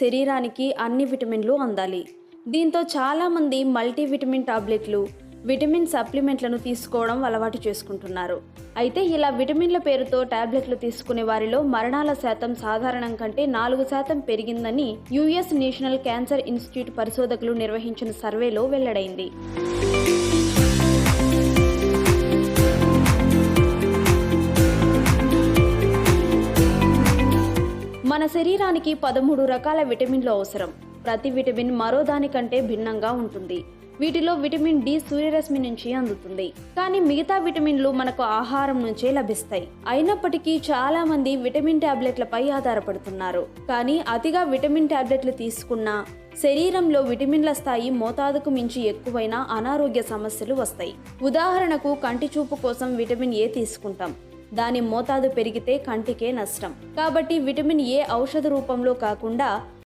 శరీరానికి అన్ని విటమిన్లు అందాలి. దీంతో చాలామంది మల్టీవిటమిన్ టాబ్లెట్లు విటమిన్ సప్లిమెంట్లను తీసుకోవడం అలవాటు చేసుకుంటున్నారు. అయితే ఇలా విటమిన్ల పేరుతో టాబ్లెట్లు తీసుకునే వారిలో మరణాల శాతం సాధారణం కంటే నాలుగు శాతం పెరిగిందని యుఎస్ నేషనల్ క్యాన్సర్ ఇన్స్టిట్యూట్ పరిశోధకులు నిర్వహించిన సర్వేలో వెల్లడైంది. మన శరీరానికి పదమూడు రకాల విటమిన్లు అవసరం. ప్రతి విటమిన్ మరో దానికంటే భిన్నంగా ఉంటుంది. వీటిలో విటమిన్ డి సూర్యరశ్మి నుంచి అందుతుంది. కానీ మిగతా విటమిన్లు మనకు ఆహారం నుంచే లభిస్తాయి. అయినప్పటికీ చాలా మంది విటమిన్ టాబ్లెట్లపై ఆధారపడుతున్నారు. కానీ అతిగా విటమిన్ టాబ్లెట్లు తీసుకున్నా శరీరంలో విటమిన్ల స్థాయి మోతాదుకు మించి ఎక్కువైనా అనారోగ్య సమస్యలు వస్తాయి. ఉదాహరణకు కంటి చూపు కోసం విటమిన్ ఏ తీసుకుంటాం. దాని మోతాదు పెరిగితే కంటికే నష్టం. కాబట్టి విటమిన్ ఏ ఔషధ రూపంలో కాకుండా